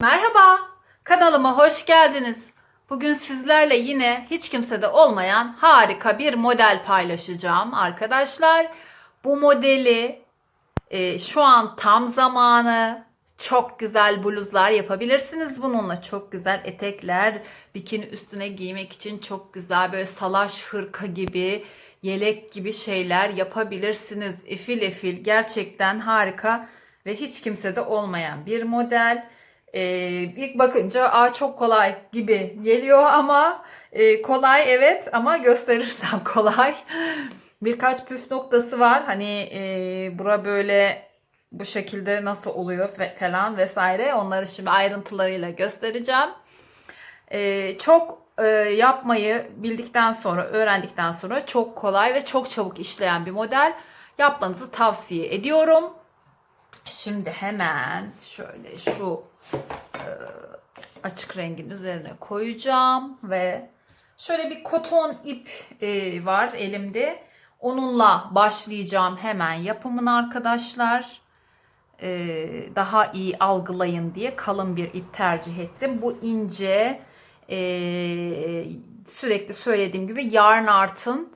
Merhaba, kanalıma hoş geldiniz. Bugün sizlerle yine hiç kimsede olmayan harika bir model paylaşacağım arkadaşlar. Bu modeli e, şu an tam zamanı. Çok güzel bluzlar yapabilirsiniz bununla. Çok güzel etekler, bikini üstüne giymek için çok güzel böyle salaş hırka gibi, yelek gibi şeyler yapabilirsiniz. Efil efil gerçekten harika ve hiç kimsede olmayan bir model. Ee, ilk bakınca Aa, çok kolay gibi geliyor ama e, kolay evet ama gösterirsem kolay. Birkaç püf noktası var. Hani e, bura böyle bu şekilde nasıl oluyor falan vesaire. Onları şimdi ayrıntılarıyla göstereceğim. Ee, çok e, yapmayı bildikten sonra, öğrendikten sonra çok kolay ve çok çabuk işleyen bir model yapmanızı tavsiye ediyorum. Şimdi hemen şöyle şu e, açık rengin üzerine koyacağım ve şöyle bir koton ip e, var elimde. Onunla başlayacağım hemen yapımını arkadaşlar. E, daha iyi algılayın diye kalın bir ip tercih ettim. Bu ince e, sürekli söylediğim gibi Yarn Art'ın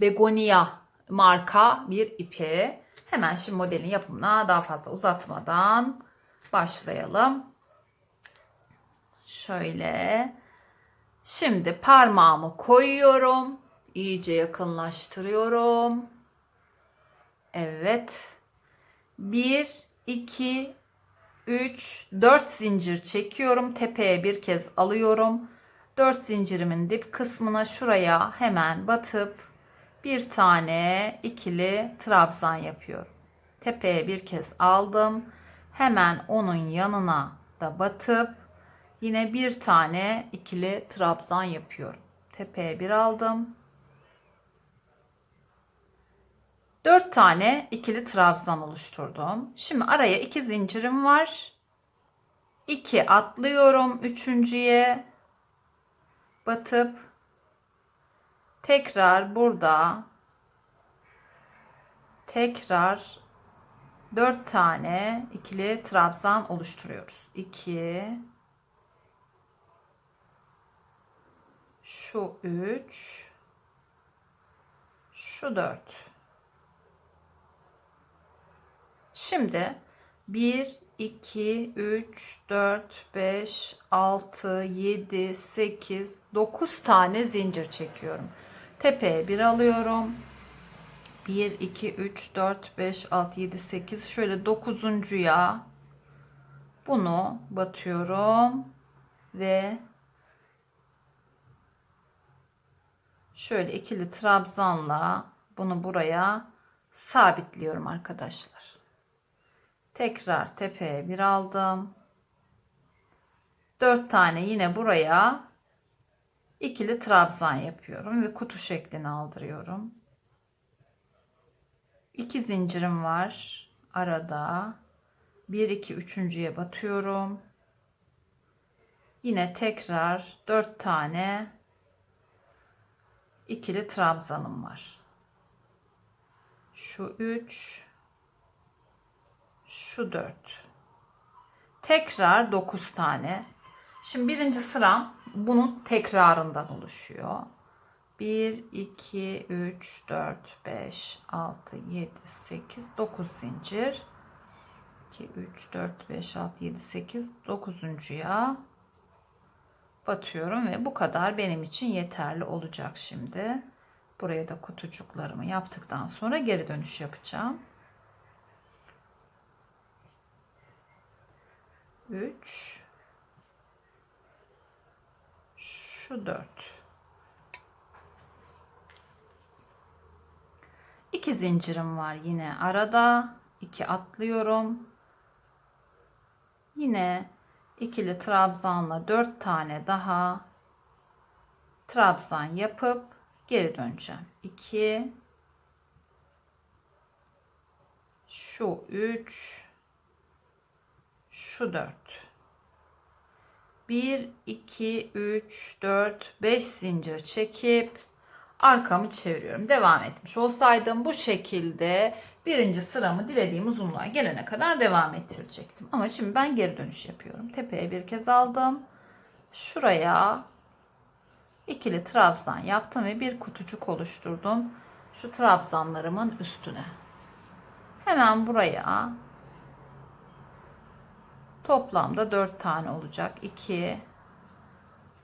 Begonia marka bir ipi. Hemen şimdi modelin yapımına daha fazla uzatmadan başlayalım. Şöyle. Şimdi parmağımı koyuyorum. İyice yakınlaştırıyorum. Evet. 1, 2, 3, 4 zincir çekiyorum. Tepeye bir kez alıyorum. 4 zincirimin dip kısmına şuraya hemen batıp bir tane ikili trabzan yapıyorum. Tepeye bir kez aldım. Hemen onun yanına da batıp yine bir tane ikili trabzan yapıyorum. Tepeye bir aldım. 4 tane ikili trabzan oluşturdum. Şimdi araya 2 zincirim var. 2 atlıyorum üçüncüye batıp tekrar burada tekrar 4 tane ikili trabzan oluşturuyoruz. 2 şu 3 şu 4 Şimdi 1 2 3 4 5 6 7 8 9 tane zincir çekiyorum. Tepeye bir alıyorum. 1 2 3 4 5 6 7 8 şöyle dokuzuncuya bunu batıyorum ve şöyle ikili trabzanla bunu buraya sabitliyorum arkadaşlar. Tekrar tepeye bir aldım. 4 tane yine buraya ikili trabzan yapıyorum ve kutu şeklini aldırıyorum. 2 zincirim var arada. 1 2 üçüncüye batıyorum. Yine tekrar 4 tane ikili trabzanım var. Şu 3 şu 4. Tekrar 9 tane. Şimdi birinci sıram bunun tekrarından oluşuyor. 1, 2, 3, 4, 5, 6, 7, 8, 9 zincir. 2, 3, 4, 5, 6, 7, 8, 9'uncuya batıyorum ve bu kadar benim için yeterli olacak şimdi. Buraya da kutucuklarımı yaptıktan sonra geri dönüş yapacağım. 3 şu 4 2 zincirim var yine arada 2 atlıyorum yine ikili trabzanla 4 tane daha trabzan yapıp geri döneceğim 2 şu 3 şu 4. 1, 2, 3, 4, 5 zincir çekip arkamı çeviriyorum. Devam etmiş olsaydım bu şekilde birinci sıramı dilediğim uzunluğa gelene kadar devam ettirecektim. Ama şimdi ben geri dönüş yapıyorum. Tepeye bir kez aldım. Şuraya ikili trabzan yaptım ve bir kutucuk oluşturdum. Şu trabzanlarımın üstüne. Hemen buraya toplamda 4 tane olacak. 2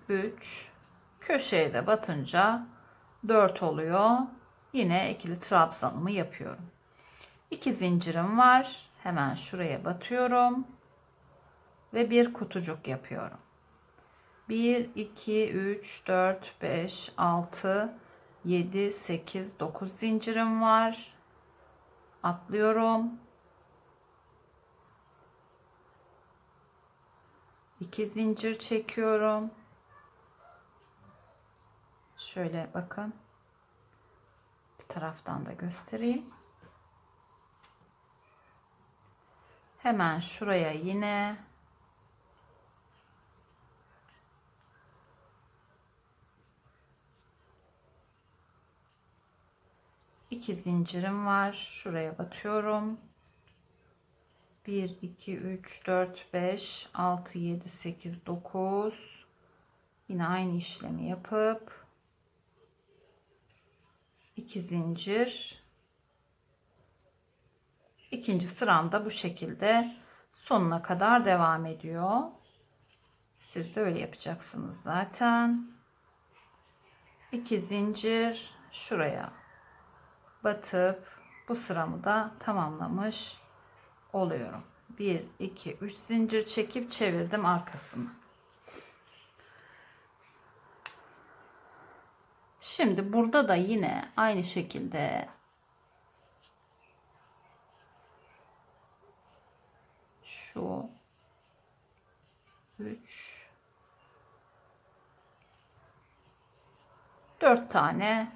3 köşeye de batınca 4 oluyor. Yine ikili trabzanımı yapıyorum. 2 zincirim var. Hemen şuraya batıyorum ve bir kutucuk yapıyorum. 1 2 3 4 5 6 7 8 9 zincirim var. Atlıyorum. 2 zincir çekiyorum. Şöyle bakın. Bir taraftan da göstereyim. Hemen şuraya yine iki zincirim var. Şuraya batıyorum. 1 2 3 4 5 6 7 8 9 yine aynı işlemi yapıp 2 zincir ikinci sıramda bu şekilde sonuna kadar devam ediyor. Siz de öyle yapacaksınız zaten. 2 zincir şuraya batıp bu sıramı da tamamlamış oluyorum. 1 2 3 zincir çekip çevirdim arkasını. Şimdi burada da yine aynı şekilde şu 3 4 tane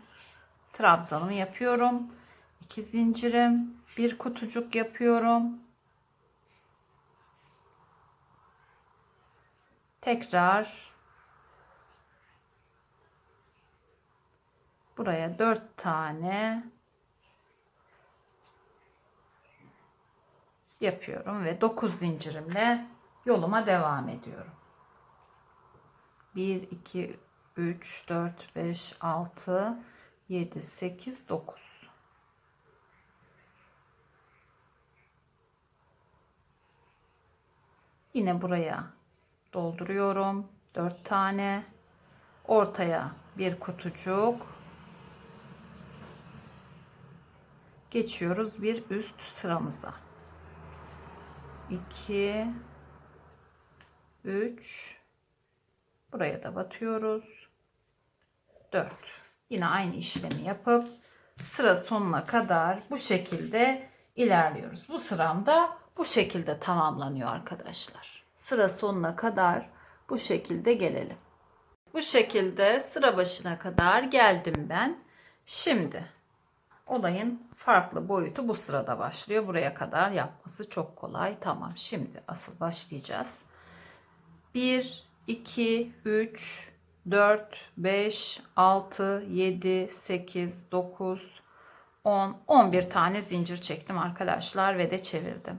trabzanımı yapıyorum. 2 zincirim, bir kutucuk yapıyorum. Tekrar buraya 4 tane yapıyorum ve 9 zincirimle yoluma devam ediyorum. 1 2 3 4 5 6 7 8 9 Yine buraya dolduruyorum. 4 tane. Ortaya bir kutucuk. Geçiyoruz bir üst sıramıza. 2 3 Buraya da batıyoruz. 4. Yine aynı işlemi yapıp sıra sonuna kadar bu şekilde ilerliyoruz. Bu sıramda bu şekilde tamamlanıyor arkadaşlar. Sıra sonuna kadar bu şekilde gelelim. Bu şekilde sıra başına kadar geldim ben. Şimdi olayın farklı boyutu bu sırada başlıyor. Buraya kadar yapması çok kolay. Tamam şimdi asıl başlayacağız. 1, 2, 3, 4, 5, 6, 7, 8, 9, 10, 11 tane zincir çektim arkadaşlar ve de çevirdim.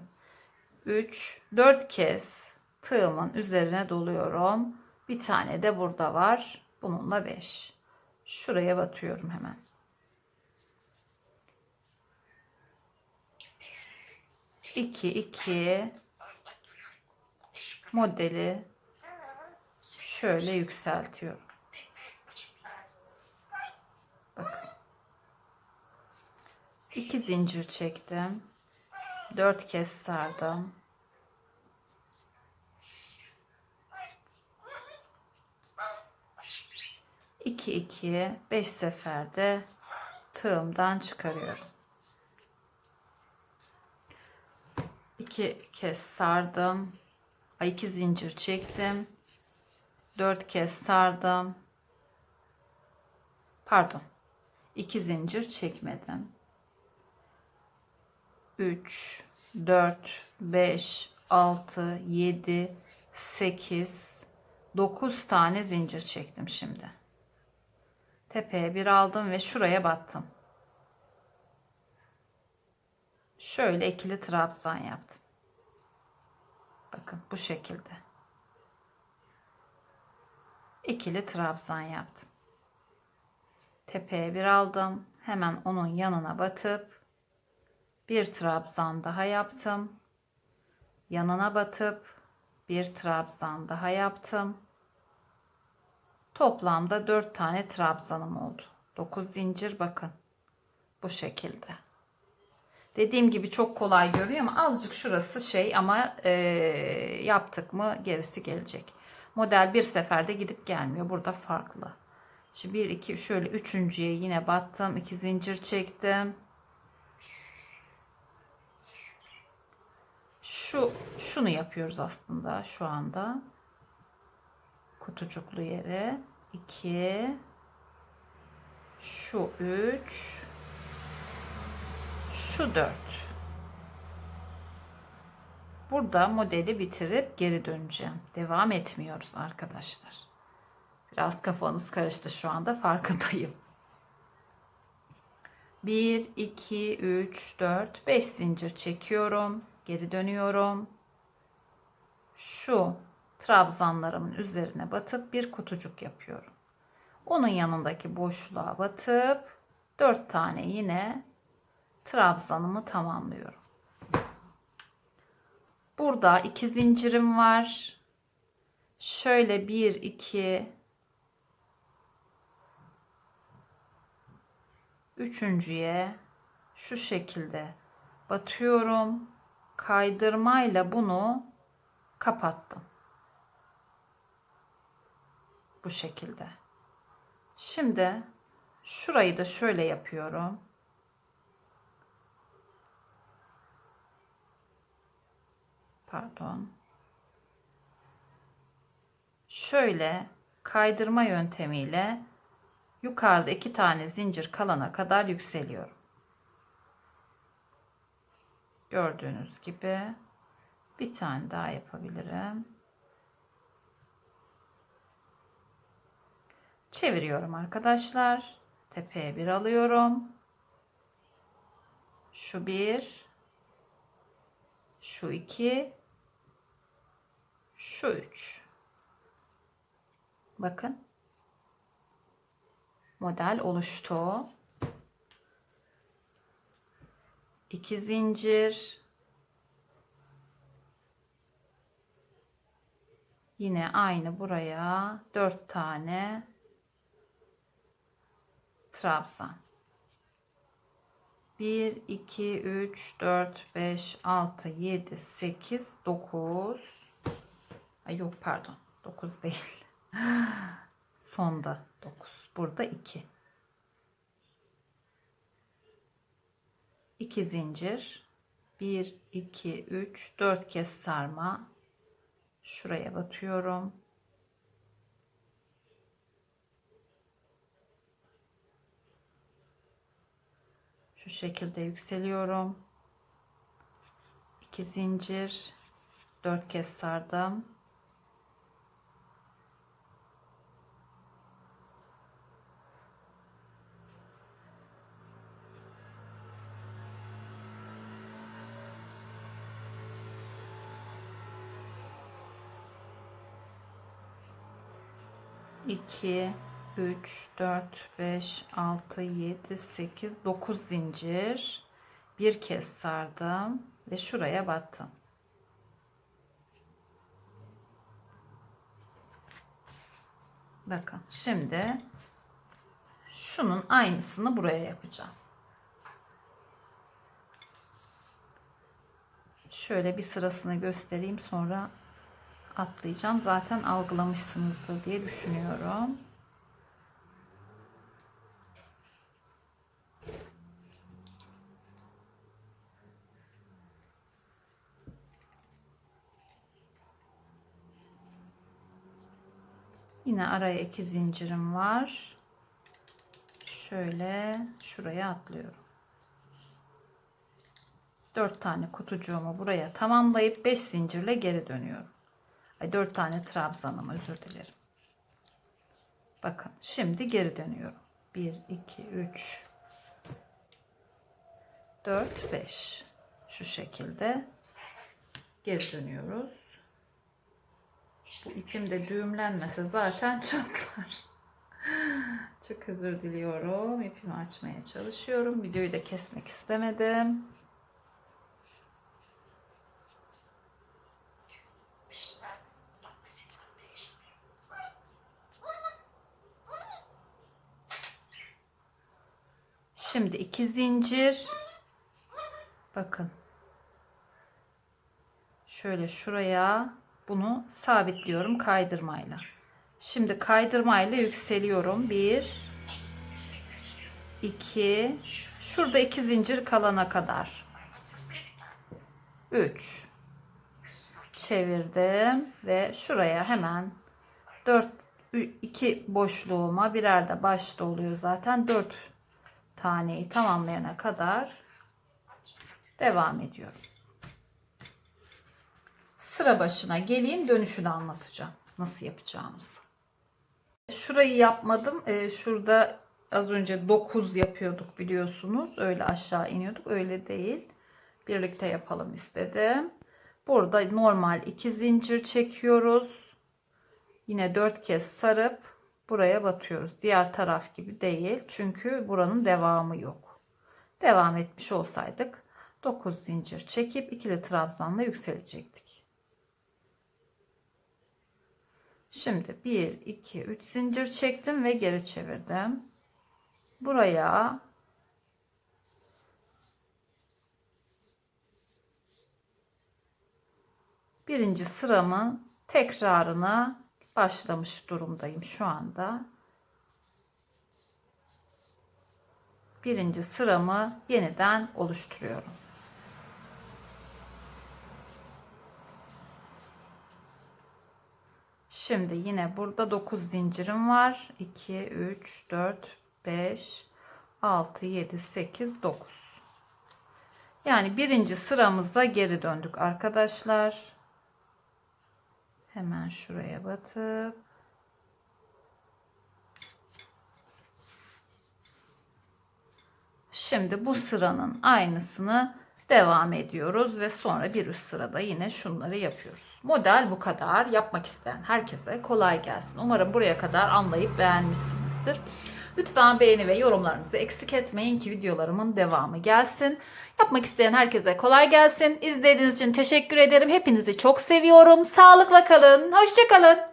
3, 4 kez tığımın üzerine doluyorum. Bir tane de burada var. Bununla 5. Şuraya batıyorum hemen. İki, iki modeli şöyle yükseltiyorum. Bakın. İki zincir çektim. Dört kez sardım. 2 2 5 seferde tığımdan çıkarıyorum. 2 kez sardım. 2 zincir çektim. 4 kez sardım. Pardon. 2 zincir çekmedim. 3 4 5 6 7 8 9 tane zincir çektim şimdi Tepeye bir aldım ve şuraya battım. Şöyle ikili trabzan yaptım. Bakın bu şekilde. İkili trabzan yaptım. Tepeye bir aldım. Hemen onun yanına batıp bir trabzan daha yaptım. Yanına batıp bir trabzan daha yaptım. Toplamda 4 tane trabzanım oldu. 9 zincir bakın. Bu şekilde. Dediğim gibi çok kolay görünüyor ama azıcık şurası şey ama e, yaptık mı gerisi gelecek. Model bir seferde gidip gelmiyor. Burada farklı. Şimdi 1 2 şöyle üçüncüye yine battım. 2 zincir çektim. Şu şunu yapıyoruz aslında şu anda. Kutucuklu yere 2 şu 3 şu 4 Burada modeli bitirip geri döneceğim. Devam etmiyoruz arkadaşlar. Biraz kafanız karıştı şu anda farkındayım. 1, 2, 3, 4, 5 zincir çekiyorum. Geri dönüyorum. Şu trabzanlarımın üzerine batıp bir kutucuk yapıyorum. Onun yanındaki boşluğa batıp 4 tane yine trabzanımı tamamlıyorum. Burada iki zincirim var. Şöyle 1 2 üçüncüye şu şekilde batıyorum. Kaydırmayla bunu kapattım. Bu şekilde. Şimdi şurayı da şöyle yapıyorum. Pardon. Şöyle kaydırma yöntemiyle yukarıda iki tane zincir kalana kadar yükseliyorum. Gördüğünüz gibi bir tane daha yapabilirim. Çeviriyorum arkadaşlar. Tepeye bir alıyorum. Şu bir. Şu iki. Şu üç. Bakın. Model oluştu. İki zincir. Yine aynı buraya dört tane trabzan. 1, 2, 3, 4, 5, 6, 7, 8, 9. Ay yok pardon. 9 değil. Sonda 9. Burada 2. 2 zincir. 1, 2, 3, 4 kez sarma. Şuraya batıyorum. Şu şekilde yükseliyorum. 2 zincir. 4 kez sardım. İki, 3, 4, 5, 6, 7, 8, 9 zincir. Bir kez sardım ve şuraya battım. Bakın şimdi şunun aynısını buraya yapacağım. Şöyle bir sırasını göstereyim sonra atlayacağım. Zaten algılamışsınızdır diye düşünüyorum. Yine araya iki zincirim var. Şöyle şuraya atlıyorum. 4 tane kutucuğumu buraya tamamlayıp 5 zincirle geri dönüyorum. Ay 4 tane trabzanım özür dilerim. Bakın şimdi geri dönüyorum. 1, 2, 3, 4, 5. Şu şekilde geri dönüyoruz. Bu ipim de düğümlenmese zaten çatlar. Çok özür diliyorum. İpimi açmaya çalışıyorum. Videoyu da kesmek istemedim. Şimdi iki zincir. Bakın. Şöyle şuraya bunu sabitliyorum kaydırmayla. Şimdi kaydırmayla yükseliyorum. Bir, iki, şurada iki zincir kalana kadar. Üç. Çevirdim ve şuraya hemen dört, iki boşluğuma birer de başta oluyor zaten. Dört taneyi tamamlayana kadar devam ediyorum. Sıra başına geleyim dönüşünü anlatacağım. Nasıl yapacağımızı. Şurayı yapmadım. Ee, şurada az önce 9 yapıyorduk biliyorsunuz. Öyle aşağı iniyorduk. Öyle değil. Birlikte yapalım istedim. Burada normal 2 zincir çekiyoruz. Yine 4 kez sarıp buraya batıyoruz. Diğer taraf gibi değil. Çünkü buranın devamı yok. Devam etmiş olsaydık 9 zincir çekip ikili trabzanla yükselecektik. Şimdi 1, 2, 3 zincir çektim ve geri çevirdim. Buraya birinci sıramın tekrarına başlamış durumdayım şu anda. Birinci sıramı yeniden oluşturuyorum. Şimdi yine burada 9 zincirim var. 2, 3, 4, 5, 6, 7, 8, 9. Yani birinci sıramızda geri döndük arkadaşlar. Hemen şuraya batıp Şimdi bu sıranın aynısını devam ediyoruz ve sonra bir üst sırada yine şunları yapıyoruz. Model bu kadar. Yapmak isteyen herkese kolay gelsin. Umarım buraya kadar anlayıp beğenmişsinizdir. Lütfen beğeni ve yorumlarınızı eksik etmeyin ki videolarımın devamı gelsin. Yapmak isteyen herkese kolay gelsin. İzlediğiniz için teşekkür ederim. Hepinizi çok seviyorum. Sağlıkla kalın. Hoşçakalın.